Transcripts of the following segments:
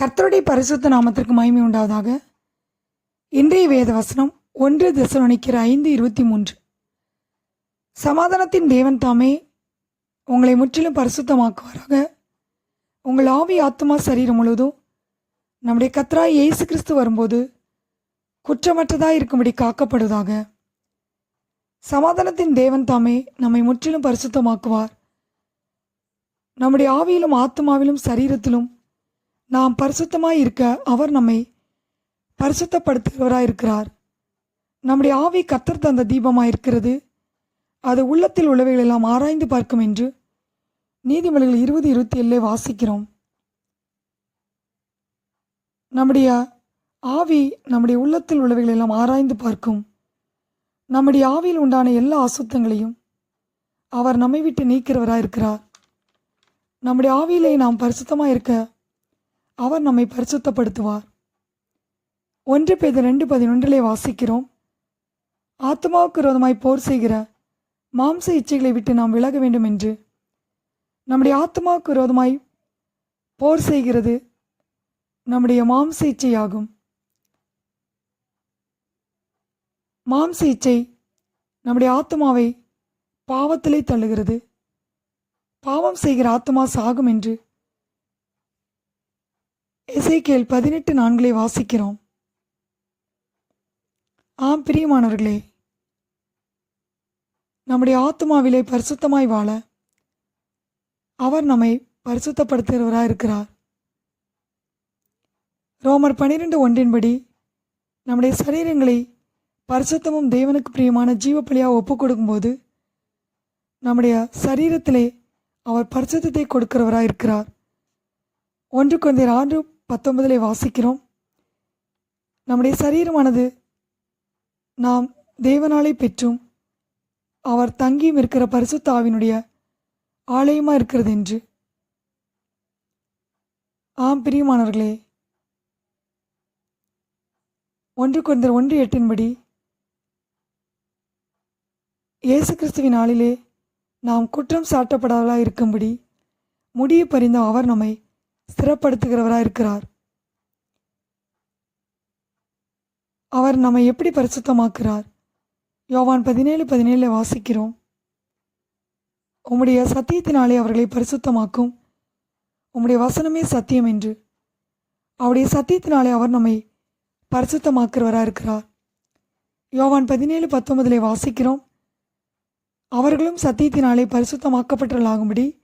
கர்த்தருடைய பரிசுத்த நாமத்திற்கு மகிமை உண்டாவதாக. இன்றைய வேத வசனம் ஒன்று திசைக்கிற ஐந்து இருபத்தி மூன்று. சமாதானத்தின் தேவன் தாமே உங்களை முற்றிலும் பரிசுத்தமாக்குவாராக. உங்கள் ஆவி ஆத்மா சரீரம் முழுவதும் நம்முடைய கத்ரா இயேசு கிறிஸ்து வரும்போது குற்றமற்றதாக இருக்கும்படி காக்கப்படுவதாக. சமாதானத்தின் தேவன் தாமே நம்மை முற்றிலும் பரிசுத்தமாக்குவார். நம்முடைய ஆவியிலும் ஆத்மாவிலும் சரீரத்திலும் நாம் பரிசுத்தமாக இருக்க அவர் நம்மை பரிசுத்தப்படுத்துகிறவராக இருக்கிறார் நம்முடைய ஆவி கத்தர் தந்த தீபமாக இருக்கிறது அது உள்ளத்தில் உள்ளவைகள் எல்லாம் ஆராய்ந்து பார்க்கும் என்று நீதிமொழிகள் இருபது இருபத்தி ஏழிலே வாசிக்கிறோம். நம்முடைய ஆவி நம்முடைய உள்ளத்தில் உள்ளவைகள் எல்லாம் ஆராய்ந்து பார்க்கும். நம்முடைய ஆவியில் உண்டான எல்லா அசுத்தங்களையும் அவர் நம்மை விட்டு நீக்கிறவராக இருக்கிறார் நம்முடைய ஆவியிலே நாம் பரிசுத்தமாக இருக்க அவர் நம்மை பரிசுத்தப்படுத்துவார். ஒன்று பேத ரெண்டு பதினொன்றிலே வாசிக்கிறோம். ஆத்மாவுக்கு விரோதமாய் போர் செய்கிற மாம்ச இச்சைகளை விட்டு நாம் விலக வேண்டும் என்று. நம்முடைய ஆத்மாவுக்கு விரோதமாய் போர் செய்கிறது நம்முடைய மாம்ச இச்சையாகும். மாம்ச இச்சை நம்முடைய ஆத்மாவை பாவத்திலே தள்ளுகிறது. பாவம் செய்கிற ஆத்மா சாகும் என்று. எசைக்கேல் பதினெட்டு நான்களை வாசிக்கிறோம். ஆம் பிரியமானவர்களே நம்முடைய ஆத்மாவிலே பரிசுத்தமாய் வாழ அவர் நம்மை பரிசுத்தப்படுத்துகிறவராக இருக்கிறார். ரோமர் பனிரெண்டு ஒன்றின்படி நம்முடைய சரீரங்களை பரிசுத்தமும் தேவனுக்கு பிரியமான ஜீவப்பலியாக ஒப்பு கொடுக்கும்போது நம்முடைய சரீரத்திலே அவர் பரிசுத்தத்தை கொடுக்கிறவராக இருக்கிறார். ஒன்று குழந்தையர் ஆண்டு பத்தொன்பதிலே வாசிக்கிறோம். நம்முடைய சரீரமானது நாம் தேவனாலே பெற்றும் அவர் தங்கியும் இருக்கிற பரிசுத்தாவினுடைய ஆலயமாக இருக்கிறது என்று. ஆம் பிரியமானவர்களே. ஒன்று குழந்தர் ஒன்று எட்டின்படி இயேசு கிறிஸ்துவின் நாளிலே நாம் குற்றம் சாட்டப்படாதவர்களாக இருக்கும்படி முடிய பறிந்த அவர் நம்மை ஸ்திரப்படுத்துகிறவராக இருக்கிறார். அவர் நம்மை எப்படி பரிசுத்தமாக்குறார் யோவான் பதினேழு பதினேழில் வாசிக்கிறோம். உம்முடைய சத்தியத்தினாலே அவர்களை பரிசுத்தமாக்கும். உம்முடைய வசனமே சத்தியம் என்று. அவருடைய சத்தியத்தினாலே அவர் நம்மை பரிசுத்தமாக்குறவராக இருக்கிறார். யோவான் பதினேழு பத்தொன்பதில் வாசிக்கிறோம். அவர்களும் சத்தியத்தினாலே பரிசுத்தமாக்கப்பட்டவர்களாகும்படி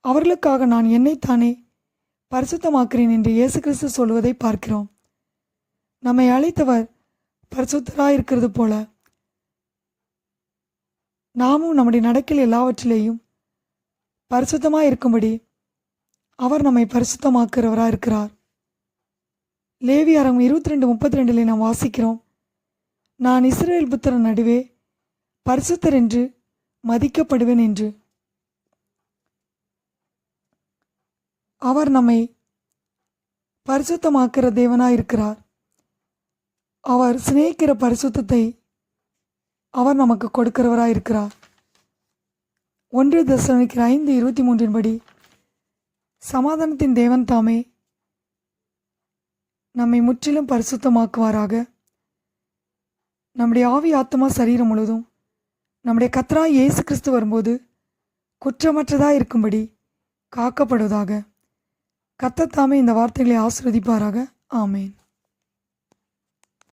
அவர்களுக்காக நான் என்னைத்தானே பரிசுத்தமாக்கிறேன் என்று இயேசு கிறிஸ்து சொல்வதை பார்க்கிறோம். நம்மை அழைத்தவர் பரிசுத்தராக இருக்கிறது போல. நாமும் நம்முடைய நடக்கில் எல்லாவற்றிலேயும் பரிசுத்தமாக இருக்கும்படி அவர் நம்மை பரிசுத்தமாக்குறவராக இருக்கிறார் லேவி அரங்கம் இருபத்தி ரெண்டு முப்பத்தி ரெண்டில் நாம் வாசிக்கிறோம். நான் இஸ்ரேல் புத்திரன் நடுவே பரிசுத்தர் என்று மதிக்கப்படுவேன் என்று. அவர் நம்மை பரிசுத்தமாக்கிற தேவனாக இருக்கிறார் அவர் சிநேகிக்கிற பரிசுத்தத்தை அவர் நமக்கு கொடுக்கிறவராக இருக்கிறார் ஒன்று தசனிக்கிற ஐந்து இருபத்தி மூன்றின்படி சமாதானத்தின் தேவன் தாமே நம்மை முற்றிலும் பரிசுத்தமாக்குவாராக. நம்முடைய ஆவி ஆத்மா சரீரம் முழுவதும் நம்முடைய கத்ரா இயேசு கிறிஸ்து வரும்போது குற்றமற்றதாக இருக்கும்படி காக்கப்படுவதாக. கத்தத்தாமே இந்த வார்த்தைகளை ஆசிர்வதிப்பாராக. ஆமேன்.